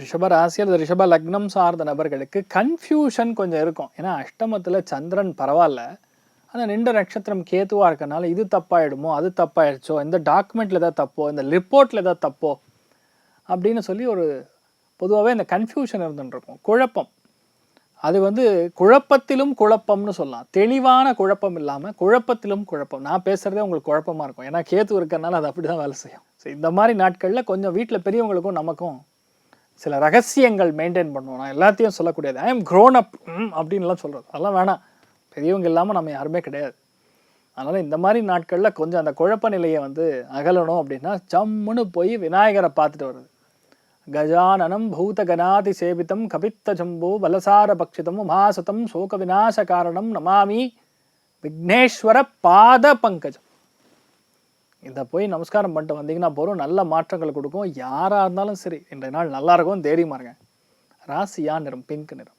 ரிஷப ராசி அல்லது ரிஷப லக்னம் சார்ந்த நபர்களுக்கு கன்ஃபியூஷன் கொஞ்சம் இருக்கும். ஏன்னா அஷ்டமத்தில் சந்திரன் பரவாயில்ல. ஆனால் நின்ற நட்சத்திரம் கேத்துவாக இருக்கனால இது தப்பாயிடுமோ அது தப்பாயிடுச்சோ இந்த டாக்குமெண்ட்டில் ஏதாவது தப்போ இந்த ரிப்போர்ட்டில் ஏதாவது தப்போ அப்படின்னு சொல்லி ஒரு பொதுவாகவே இந்த கன்ஃபியூஷன் இருந்துட்டு இருக்கும். குழப்பம். அது வந்து குழப்பத்திலும் குழப்பம்னு சொல்லலாம். தெளிவான குழப்பம் இல்லாமல் குழப்பத்திலும் குழப்பம். நான் பேசுகிறதே உங்களுக்கு குழப்பமாக இருக்கும். ஏன்னா கேத்து இருக்கிறனால அது அப்படி தான் வேலை செய்யும். ஸோ இந்த மாதிரி நாட்களில் கொஞ்சம் வீட்டில் பெரியவங்களுக்கும் நமக்கும் சில ரகசியங்கள் மெயின்டைன் பண்ணுவோம் நான் எல்லாத்தையும் சொல்லக்கூடியது. ஐ எம் க்ரோன் அப் அப்படின்லாம் சொல்கிறது அதெல்லாம் வேணாம். பெரியவங்க இல்லாமல் நம்ம யாருமே கிடையாது. அதனால் இந்த மாதிரி நாட்களில் கொஞ்சம் அந்த குழப்ப நிலையை வந்து அகலணும் அப்படின்னா ஜம்முன்னு போய் விநாயகரை பார்த்துட்டு வருது கஜானனம் பூதகணாதி சேவிதம் கபித்த ஜம்பு பக்ஷிதம் உமாசுதம் சோக விநாச காரணம் நமாமி விக்னேஸ்வர பாத பங்கஜம். இதை போய் நமஸ்காரம் பண்ணிட்டு வந்தீங்கன்னா போகிறோம் நல்ல மாற்றங்கள் கொடுக்கும். யாராக இருந்தாலும் சரி இன்றைய நாள் நல்லா இருக்கும். தைரியமா இருங்க ராசியா நிறம்? பிங்க் நிறம்.